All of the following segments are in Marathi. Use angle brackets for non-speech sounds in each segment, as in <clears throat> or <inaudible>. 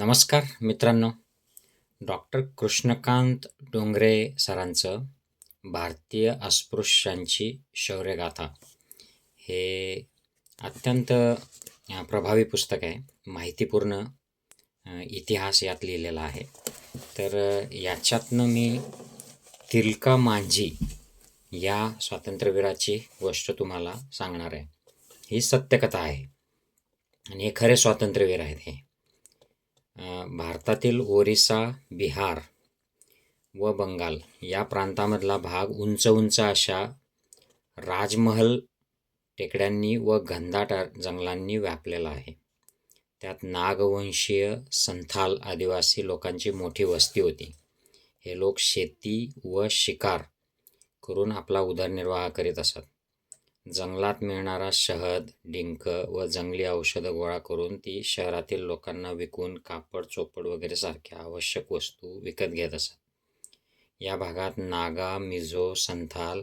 नमस्कार मित्रांनो. डॉक्टर कृष्णकांत डोंगरे सरांचं भारतीय अस्पृश्यांची शौर्यगाथा. हे अत्यंत प्रभावी पुस्तक आहे. माहितीपूर्ण इतिहास यात लिहिलेला आहे. तर याच्यातनं मी तिलका मांझी या स्वातंत्र्यवीराची गोष्ट तुम्हाला सांगणार आहे. ही सत्यकथा आहे. आणि हे खरे स्वातंत्र्यवीर आहेत हे. भारतातील ओरिसा बिहार व बंगाल या प्रांतामधला भाग उंच उंच अशा राजमहल टेकड्यांनी व घनदाट जंगलांनी व्यापलेला आहे. त्यात नागवंशीय संथाल आदिवासी लोकांची मोठी वस्ती होती. हे लोक शेती व शिकार करून आपला उदरनिर्वाह करीत असत. जंगलात मिळणारा शहद डिंक व जंगली औषधं गोळा करून ती शहरातील लोकांना विकून कापड चोपड वगैरे सारख्या आवश्यक वस्तू विकत घेत असत. या भागात नागा मिझो संथाल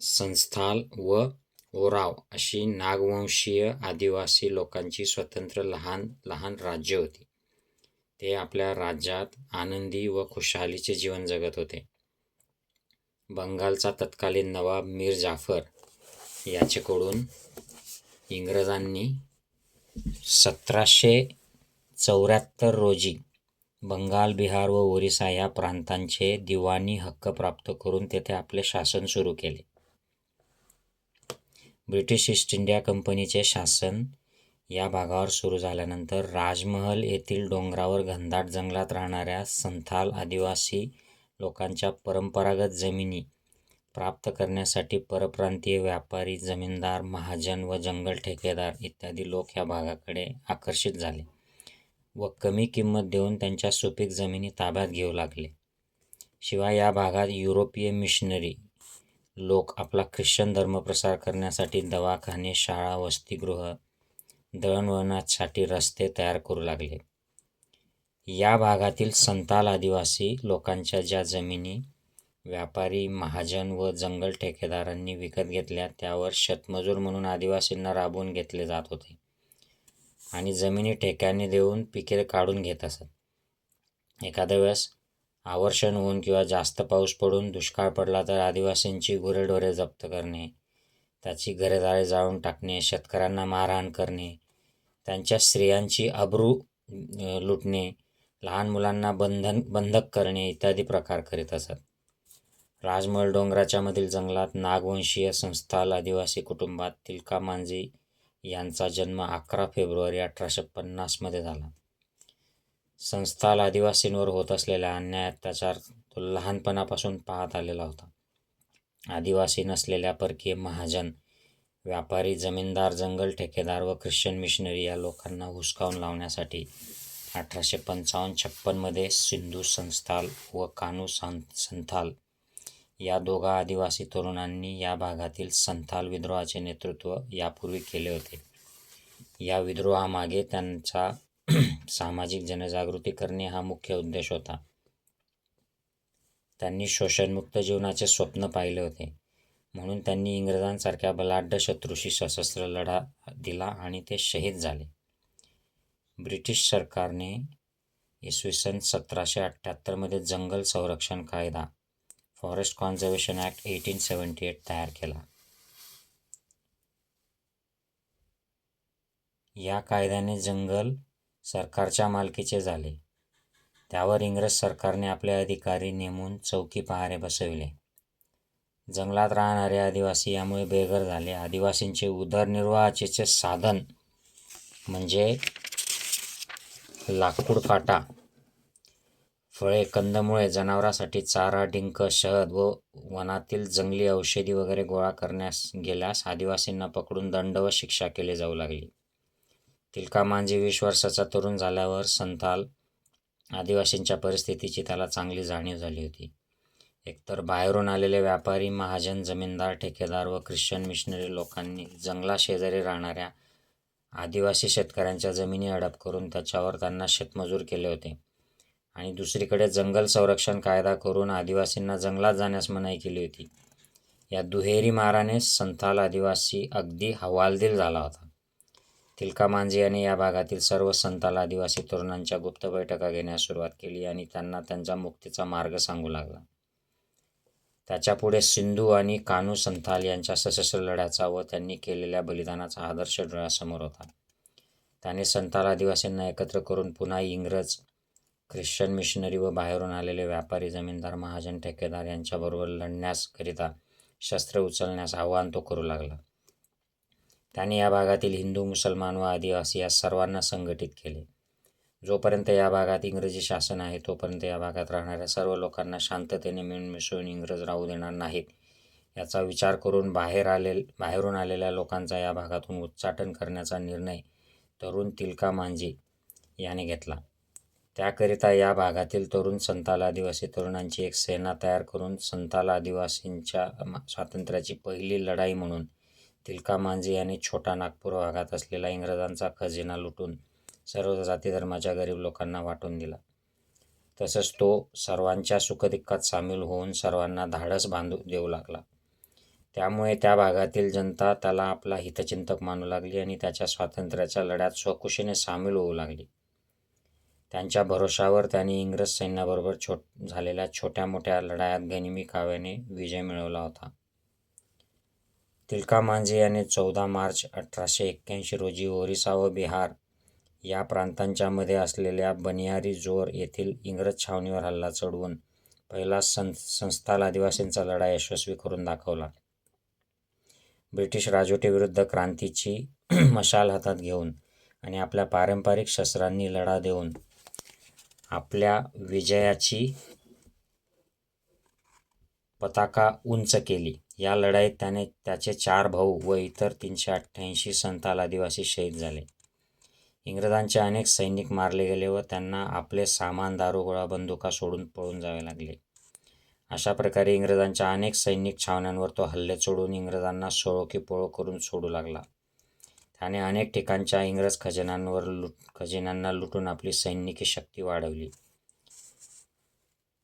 संस्थाल व ओराव अशी नागवंशीय आदिवासी लोकांची स्वतंत्र लहान लहान राज्य होती. ते आपल्या राज्यात आनंदी व खुशहालीचे जीवन जगत होते. बंगालचा तत्कालीन नवाब मीर जाफर याच्याकडून इंग्रजांनी सतराशे चौऱ्याहत्तर रोजी बंगाल बिहार व ओरिसा या प्रांतांचे दिवाणी हक्क प्राप्त करून तेथे आपले शासन सुरू केले. ब्रिटिश ईस्ट इंडिया कंपनीचे शासन या भागावर सुरू झाल्यानंतर राजमहल येथील डोंगरावर घनदाट जंगलात राहणाऱ्या संथाल आदिवासी लोकांच्या परंपरागत जमिनी प्राप्त करण्यासाठी परप्रांतीय व्यापारी जमीनदार महाजन व जंगल ठेकेदार इत्यादी लोक ह्या भागाकडे आकर्षित झाले व कमी किंमत देऊन त्यांच्या सुपीक जमिनी ताब्यात घेऊ लागले. शिवाय या भागात युरोपीय मिशनरी लोक आपला ख्रिश्चन धर्म प्रसार करण्यासाठी दवाखाने शाळा वसतिगृह दळणवळणासाठी रस्ते तयार करू लागले. या भागातील संताल आदिवासी लोकांच्या ज्या जमिनी व्यापारी महाजन व जंगल ठेकेदारांनी विकत घेतल्या. त्यावर शेतमजूर म्हणून आदिवासींना राबवून घेतले जात होते. आणि जमिनी ठेक्याने देऊन पिके काढून घेत असत. एखाद्या वेळेस आवर्षण होऊन किंवा जास्त पाऊस पडून दुष्काळ पडला तर आदिवासींची गुरेढोरे जप्त करणे त्याची घरेदारे जाळून टाकणे शेतकऱ्यांना मारहाण करणे त्यांच्या स्त्रियांची अब्रू लुटणे लहान मुलांना बंधन बंधक करणे इत्यादी प्रकार करीत असत. राजमहल डोंगराच्या मधील जंगलात नागवंशीय संस्थाल आदिवासी कुटुंबात तिलका मांझी यांचा जन्म अकरा फेब्रुवारी अठराशे पन्नासमध्ये झाला. संस्थाल आदिवासींवर होत असलेल्या अन्याय अत्याचार तो लहानपणापासून पाहत आलेला होता. आदिवासी नसलेल्या परकीय महाजन व्यापारी जमीनदार जंगल ठेकेदार व ख्रिश्चन मिशनरी या लोकांना हुसकावून लावण्यासाठी अठराशे पंचावन्न छप्पनमध्ये सिंधू संस्थाल व कानू सं संथाल या दोघा आदिवासी तरुणांनी या भागातील संथाल विद्रोहाचे नेतृत्व यापूर्वी केले होते. या विद्रोहामागे त्यांचा <clears throat> सामाजिक जनजागृती करणे हा मुख्य उद्देश होता. त्यांनी शोषणमुक्त जीवनाचे स्वप्न पाहिले होते. म्हणून त्यांनी इंग्रजांसारख्या बलाढ्य शत्रूशी सशस्त्र लढा दिला आणि ते शहीद झाले. ब्रिटिश सरकारने इसवी सन सतराशे अठ्ठ्याहत्तरमध्ये जंगल संरक्षण कायदा forest conservation act eighteen seventy eight तयार केला. या कायद्याने जंगल सरकारच्या मालकीचे झाले. त्यावर इंग्रज सरकारने आपले अधिकारी नेमून चौकी पहारे बसविले. जंगलात राहणारे आदिवासी यामुळे बेघर झाले. आदिवासींचे उदरनिर्वाहाचे साधन म्हणजे लाकूड काटा. फळे कंदमुळे जनावरांसाठी चारा डिंक शहद व वनातील जंगली औषधी वगैरे गोळा करण्यास गेल्यास आदिवासींना पकडून दंड व शिक्षा केली जाऊ लागली. तिलका मांझी वीस वर्षाचा तरुण झाल्यावर संथाल आदिवासींच्या परिस्थितीची त्याला चांगली जाणीव झाली होती. एकतर बाहेरून आलेले व्यापारी महाजन जमीनदार ठेकेदार व ख्रिश्चन मिशनरी लोकांनी जंगलाशेजारी राहणाऱ्या आदिवासी शेतकऱ्यांच्या जमिनी हडप करून त्याच्यावर त्यांना शेतमजूर केले होते. आणि दुसरीकडे जंगल संरक्षण कायदा करून आदिवासींना जंगलात जाण्यास मनाई केली होती. या दुहेरी माराने संथाल आदिवासी अगदी हवालदिल झाला होता. तिलका मांझी यांनी या भागातील सर्व संथाल आदिवासी तरुणांच्या गुप्त बैठका घेण्यास सुरुवात केली आणि त्यांना त्यांचा मुक्तीचा मार्ग सांगू लागला. त्याच्यापुढे सिंधू आणि कान्हू संथाल यांच्या सशस्त्र लढ्याचा व त्यांनी केलेल्या बलिदानाचा आदर्श डोळ्यासमोर होता. त्याने संथाल आदिवासींना एकत्र करून पुन्हा इंग्रज ख्रिश्चन मिशनरी व बाहेरून आलेले व्यापारी जमीनदार महाजन ठेकेदार यांच्याबरोबर लढण्याकरिता शस्त्र उचलण्यास आवाहन तो करू लागला. त्याने या भागातील हिंदू मुसलमान व आदिवासी या सर्वांना संघटित केले. जोपर्यंत या भागात इंग्रजी शासन आहे तोपर्यंत या भागात राहणाऱ्या सर्व लोकांना शांततेने मिळून मिसळून इंग्रज राहू देणार नाहीत याचा विचार करून बाहेर आले बाहेरून आलेल्या लोकांचा या भागातून उच्चाटन करण्याचा निर्णय तरुण तिलका मांझी याने घेतला. त्याकरिता या भागातील तरुण संताल आदिवासी तरुणांची एक सेना तयार करून संताल आदिवासींच्या स्वातंत्र्याची पहिली लढाई म्हणून तिलका मांझी यांनी छोटा नागपूर भागात असलेला इंग्रजांचा खजिना लुटून सर्व जाती धर्माच्या गरीब लोकांना वाटून दिला. तसंच तो सर्वांच्या सुखदुःखात सामील होऊन सर्वांना धाडस बांधू देऊ लागला. त्यामुळे त्या भागातील जनता त्याला आपला हितचिंतक मानू लागली आणि त्याच्या स्वातंत्र्याच्या लढ्यात स्वखुशीने सामील होऊ लागली. त्यांच्या भरोशावर त्यांनी इंग्रज सैन्याबरोबर छोट झालेल्या छोट्या मोठ्या लढायात गनिमी काव्याने विजय मिळवला होता. तिलका मांझी याने चौदा मार्च अठराशे एक्क्याऐंशी रोजी ओरिसा व बिहार या प्रांतांच्यामध्ये असलेल्या बनियारी जोर येथील इंग्रज छावणीवर हल्ला चढवून पहिला सं संस्थाल आदिवासींचा लढा यशस्वी करून दाखवला. ब्रिटिश राजवटीविरुद्ध क्रांतीची <clears throat> मशाल हातात घेऊन आणि आपल्या पारंपरिक शस्त्रांनी लढा देऊन आपल्या विजयाची पताका उंच केली. या लढाईत त्याने त्याचे चार भाऊ व इतर तीनशे अठ्ठ्याऐंशी संताल आदिवासी शहीद झाले. इंग्रजांचे अनेक सैनिक मारले गेले व त्यांना आपले सामान दारुगोळा बंदुका सोडून पळून जावे लागले. अशा प्रकारे इंग्रजांच्या अनेक सैनिक छावण्यांवर तो हल्ले सोडून इंग्रजांना सोळो की पोळो करून सोडू लागला. त्याने अनेक ठिकाणच्या इंग्रज खजिन्यांवर लुट खजिन्यांना लुटून आपली सैनिकी शक्ती वाढवली.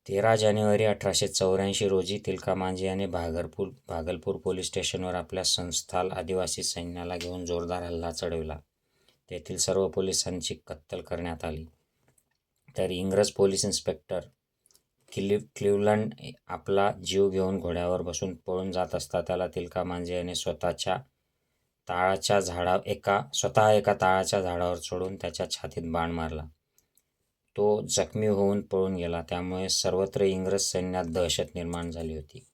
तेरा जानेवारी अठराशे चौऱ्याऐंशी रोजी तिलका मांझी याने भागलपूर भागलपूर पोलीस स्टेशनवर आपल्या संस्थाल आदिवासी सैन्याला घेऊन जोरदार हल्ला चढविला. तेथील सर्व पोलिसांची कत्तल करण्यात आली. तर इंग्रज पोलीस इन्स्पेक्टर क्लिव क्लिवलंड आपला जीव घेऊन घोड्यावर बसून पळून जात असता त्याला तिलका मांझी याने स्वतःच्या ताळाच्या झाडा एका स्वतः एका ताळाच्या झाडावर चढून त्याच्या छातीत बाण मारला. तो जखमी होऊन पळून गेला. त्यामुळे सर्वत्र इंग्रज सैन्यात दहशत निर्माण झाली होती.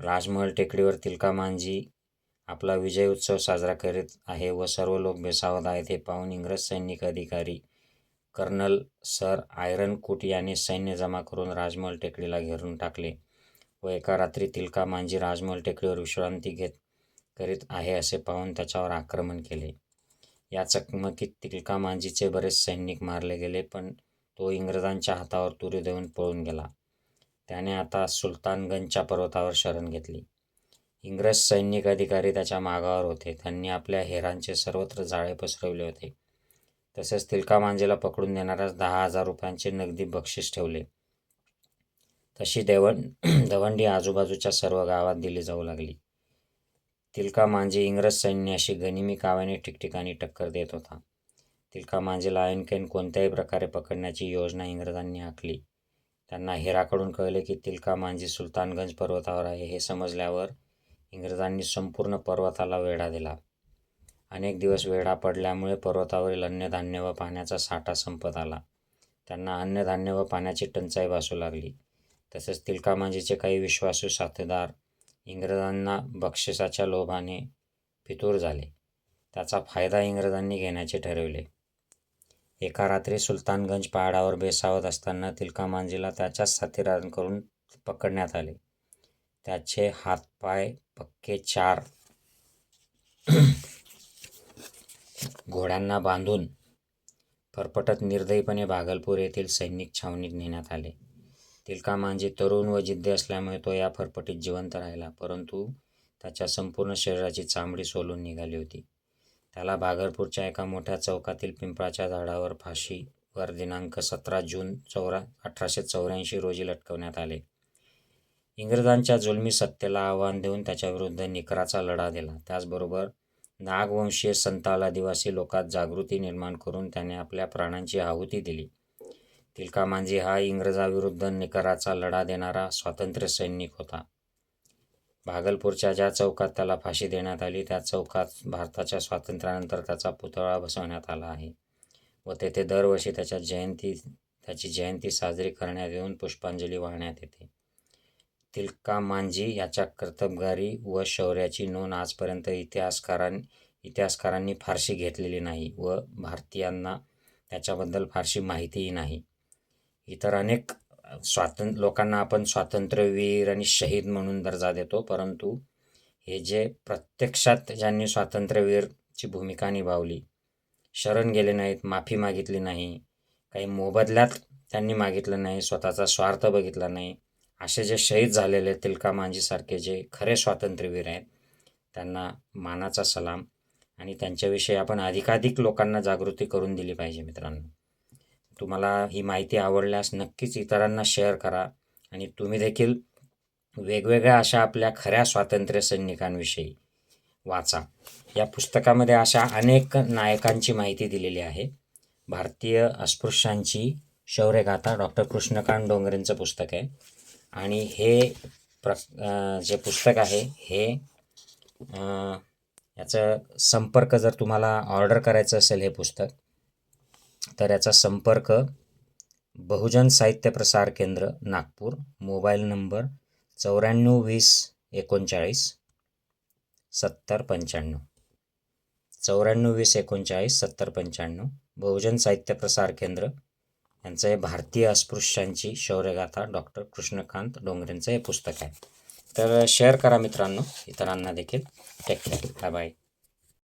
राजमहल टेकडीवर तिलका मांझी आपला विजय उत्सव साजरा करीत आहे व सर्व लोक बेसावत आहेत हे पाहून इंग्रज सैनिक अधिकारी कर्नल सर आयरनकूट याने सैन्य जमा करून राजमहल टेकडीला घेरून टाकले व एका रात्री तिलका मांझी राजमहल टेकडीवर विश्रांती घेत करीत आहे असे पाहून त्याच्यावर आक्रमण केले. या चकमकीत तिलका मांझीचे बरेच सैनिक मारले गेले पण तो इंग्रजांच्या हातावर तुरी देऊन पळून गेला. त्याने आता सुलतानगंजच्या पर्वतावर शरण घेतली. इंग्रज सैनिक अधिकारी त्याच्या मागावर होते. त्यांनी आपल्या हेरांचे सर्वत्र जाळे पसरवले होते. तसेच तिलका मांजेला पकडून देणाऱ्यास दहा हजार रुपयांचे नगदी बक्षीस ठेवले. तशी देवण <clears throat> दवंडी आजूबाजूच्या सर्व गावात दिली जाऊ लागली. तिलका मांजी इंग्रज सैन्याशी गनिमी काव्याने ठिकठिकाणी टक्कर देत होता. तिलका मांजीला ऐनकेन कोणत्याही प्रकारे पकडण्याची योजना इंग्रजांनी आखली. त्यांना हेराकडून कळले की तिलका मांजी सुलतानगंज पर्वतावर आहे हे समजल्यावर इंग्रजांनी संपूर्ण पर्वताला वेढा दिला. अनेक दिवस वेढा पडल्यामुळे पर्वतावरील अन्नधान्य व पाण्याचा साठा संपत आला. त्यांना अन्नधान्य व पाण्याची टंचाई भासू लागली. तसेच तिलका मांजीचे काही विश्वासू साथीदार इंग्रजांना बक्षिसाच्या लोभाने फितूर झाले. त्याचा फायदा इंग्रजांनी घेण्याचे ठरविले. एका रात्री सुलतानगंज पहाडावर बेसावत असताना तिलका मांजीला त्याच्याच साथीदारांकडून पकडण्यात आले. त्याचे हातपाय पक्के चार. घोड्यांना बांधून फरफटत निर्दयीपणे भागलपूर येथील सैनिक छावणीत नेण्यात आले. तिलका मांझी म्हणजे तरुण व जिद्दी असल्यामुळे तो या फरफटीत जिवंत राहिला. परंतु त्याच्या संपूर्ण शरीराची चामडी सोलून निघाली होती. त्याला भागलपूरच्या एका मोठ्या चौकातील पिंपळाच्या झाडावर फाशीवर दिनांक सतरा जून चौरा अठराशे चौऱ्याऐंशी रोजी लटकवण्यात आले. इंग्रजांच्या जुलमी सत्तेला आव्हान देऊन त्याच्याविरुद्ध निकराचा लढा दिला. त्याचबरोबर नागवंशीय संताल आदिवासी लोकात जागृती निर्माण करून त्याने आपल्या प्राणांची आहुती दिली. तिलका मांझी हा इंग्रजाविरुद्ध निकराचा लढा देणारा स्वातंत्र्य सैनिक होता. भागलपूरच्या ज्या चौकात त्याला फाशी देण्यात आली त्या चौकात भारताच्या स्वातंत्र्यानंतर त्याचा पुतळा बसवण्यात आला आहे व तेथे दरवर्षी त्याच्या जयंती त्याची जयंती साजरी करण्यात येऊन पुष्पांजली वाहण्यात येते. तिलका मांझी याच्या कर्तबगारी व शौर्याची नोंद आजपर्यंत इतिहासकारां इतिहासकारांनी फारशी घेतलेली नाही व भारतीयांना त्याच्याबद्दल फारशी माहितीही नाही. इतर अनेक स्वातंत्र्य लोकांना आपण स्वातंत्र्यवीर आणि शहीद म्हणून दर्जा देतो परंतु हे जे प्रत्यक्षात ज्यांनी स्वातंत्र्यवीरची भूमिका निभावली शरण गेले नाहीत माफी मागितली नाही काही मोबदल्यात त्यांनी मागितलं नाही स्वतःचा स्वार्थ बघितला नाही असे जे शहीद झालेले तिलका मांझीसारखे जे खरे स्वातंत्र्यवीर आहेत त्यांना मानाचा सलाम आणि त्यांच्याविषयी आपण अधिकाधिक लोकांना जागृती करून दिली पाहिजे मित्रांनो. तुम्हाला ही माहिती आवडल्यास नक्कीच इतरांना शेअर करा. आणि तुम्ही देखील वेगवेगळ्या अशा आपल्या खऱ्या स्वातंत्र्य सैनिकांविषयी वाचा. या पुस्तकामध्ये अशा अनेक नायकांची माहिती दिलेली आहे. भारतीय अस्पृश्यांची शौर्यगाथा डॉक्टर कृष्णकांत डोंगरेंचं पुस्तक आहे. आणि हे प्र जे पुस्तक आहे हे याचं संपर्क जर तुम्हाला ऑर्डर करायचं असेल हे पुस्तक तर याचा संपर्क बहुजन साहित्य प्रसार केंद्र नागपूर मोबाईल नंबर चौऱ्याण्णव वीस एकोणचाळीस सत्तर पंच्याण्णव. चौऱ्याण्णव वीस एकोणचाळीस सत्तर पंच्याण्णव बहुजन साहित्य प्रसार केंद्र यांचं हे भारतीय अस्पृश्यांची शौर्यगाथा डॉक्टर कृष्णकांत डोंगरेंचं हे पुस्तक आहे. तर शेअर करा मित्रांनो इतरांना देखील. Take care bye bye